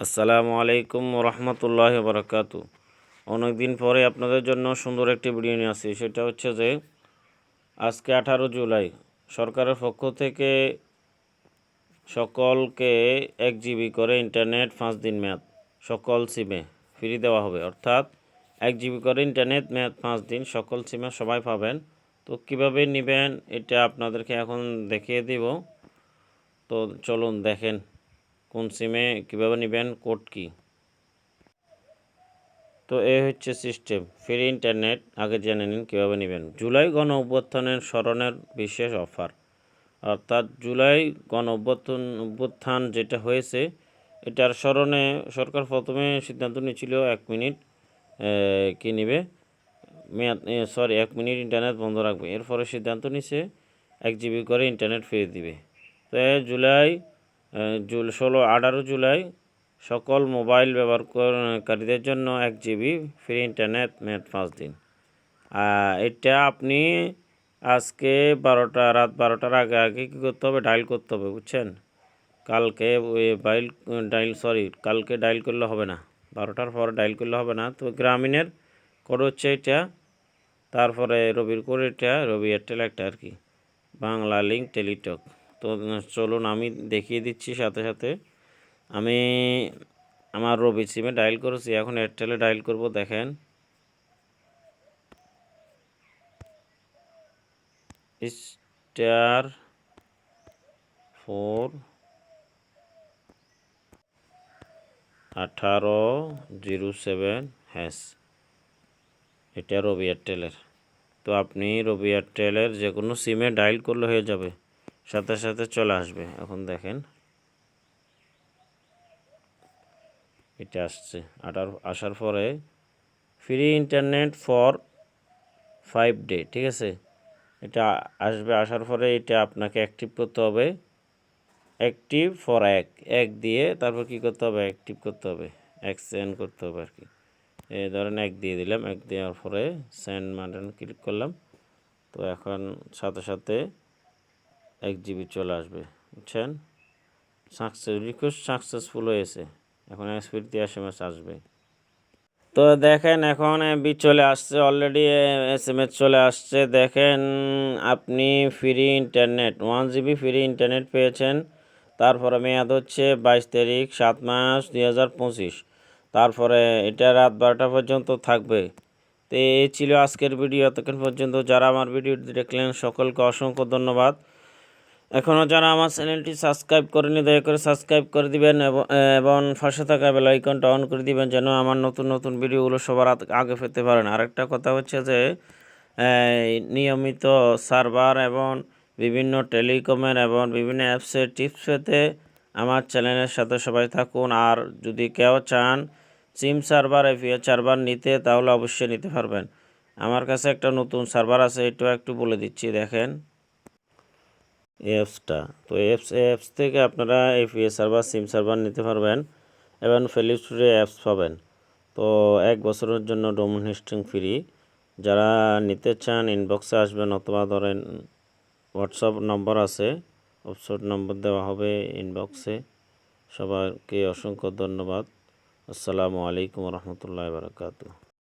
আসসালামু আলাইকুম রহমতুল্লাহ বারকাতু অনেক দিন পরে আপনাদের জন্য সুন্দর একটি ভিডিও নিয়ে আসি সেটা হচ্ছে যে, আজকে আঠারো জুলাই, সরকারের পক্ষ থেকে সকলকে এক জিবি করে ইন্টারনেট পাঁচ দিন মেয়াদ, সকল সিমে ফ্রি দেওয়া হবে। অর্থাৎ এক জিবি করে ইন্টারনেট মেয়াদ পাঁচ দিন, সকল সিমে সবাই পাবেন। তো কীভাবে নেবেন, এটা আপনাদেরকে এখন দেখিয়ে দিব। তো চলুন দেখেন। কোন সিমে কীভাবে নেবেন, কোড কি? তো এই হচ্ছে সিস্টেম, ফ্রি ইন্টারনেট, আগে জেনে নিন কীভাবে নেবেন। জুলাই গণ অভ্যুত্থানের স্মরণের বিশেষ অফার। অর্থাৎ জুলাই গণ অভ্যুত্থান অভ্যুত্থান যেটা হয়েছে, এটার স্মরণে সরকার প্রথমে সিদ্ধান্ত নিয়েছিল এক মিনিট কি নেবে? মেয়াদ সরি এক মিনিট ইন্টারনেট বন্ধ রাখবে। এরপরে সিদ্ধান্ত নিছে, এক জিবি করে ইন্টারনেট ফিরে দিবে। তো জুলাই জুল ষোলো, আঠারো জুলাই সকল মোবাইল ব্যবহারকারীদের জন্য এক জিবি ফ্রি ইন্টারনেট নেট পাঁচ দিন। এটা আপনি আজকে বারোটা, রাত বারোটার আগে আগে কী করতে হবে? ডাইল করতে হবে, বুঝছেন? কালকে বাইল ডাইল সরি, কালকে ডাইল করলে হবে না। বারোটার পর ডাইল করলে হবে না। তো গ্রামীণের কোড হচ্ছে এটা। তারপরে রবির কোড এটা, রবি এয়ারটেল একটা আর কি। বাংলা লিঙ্ক টেলিটক তো চলুন আমি দেখিয়ে দিচ্ছি সাথে সাথে। আমি আমার রবি সিমে ডায়াল করেছি, এখন এয়ারটেলে ডায়াল করব, দেখেন। স্টার ফোর আঠারো, জিরো সেভেন হ্যাস এটা রবি এয়ারটেলের তো, আপনি রবি এয়ারটেলের যে কোনো সিমে ডায়াল করলে হয়ে যাবে। সাথে সাথে চলে আসবে। এখন দেখেন। এটা আসছে। আটার, আসার পরে free internet for five day ঠিক আছে? এটা আসবে, আসার পরে এটা আপনাকে অ্যাক্টিভ করতে হবে। অ্যাক্টিভ ফর এক এক দিয়ে তারপর কি করতে হবে? অ্যাক্টিভ করতে হবে। এক সেন্ড করতে হবে আর কি এই ধরেন এক দিয়ে দিলাম। এক দেওয়ার পরে সেন্ড মাটন ক্লিক করলাম। তো এখন সাথে সাথে এক জিবি চলে আসবে, বুঝছেন? সাকসেস রিকোয়েস্ট সাকসেসফুল হয়েছে। এখন দিয়ে এস এম এস আসবে। তো দেখেন, এখন বি চলে আসছে অলরেডি এস এম এস চলে আসছে। দেখেন, আপনি free internet one GB free internet পেয়েছেন। তারপরে মেয়াদ হচ্ছে বাইশ তারিখ, সাত মাস দুই হাজার পঁচিশ। তারপরে এটা রাত বারোটা পর্যন্ত থাকবে। তো এই ছিল আজকের ভিডিও। এতক্ষণ পর্যন্ত যারা আমার ভিডিও দেখলেন, সকলকে অসংখ্য ধন্যবাদ। এখনও যারা আমার চ্যানেলটি সাবস্ক্রাইব করেনি, দয়া করে সাবস্ক্রাইব করে দিবেন এবং পাশে থাকা বেল আইকনটা অন করে দিবেন যেন আমার নতুন নতুন ভিডিওগুলো সবার আগে পেতে পারেন। আরেকটা কথা হচ্ছে যে নিয়মিত সার্ভার এবং বিভিন্ন টেলিকমের এবং বিভিন্ন অ্যাপসের টিপস পেতে আমার চ্যানেলের সাথে সবাই থাকুন। আর যদি কেউ চান সিম সার্ভার এফিএ সার্ভার নিতে, তাহলে অবশ্যই নিতে পারবেন। আমার কাছে একটা নতুন সার্ভার আছে, এটাও একটু বলে দিচ্ছি, দেখেন। অ্যাপসটা তো অ্যাপস অ্যাপস থেকে আপনারা এফিএ সার্ভার সিম সার্ভার নিতে পারবেন এবং ফেলিপস অ্যাপস পাবেন। তো এক বছরের জন্য ডোমেন হিস্টিং ফ্রি যারা নিতে চান ইনবক্সে আসবেন অথবা ধরেন হোয়াটসঅ্যাপ নম্বর আছে হোয়াটসঅ্যাপ নম্বর দেওয়া হবে ইনবক্সে সবাইকে অসংখ্য ধন্যবাদ। আসসালামু আলাইকুম রহমতুল্লাহ বারকাতু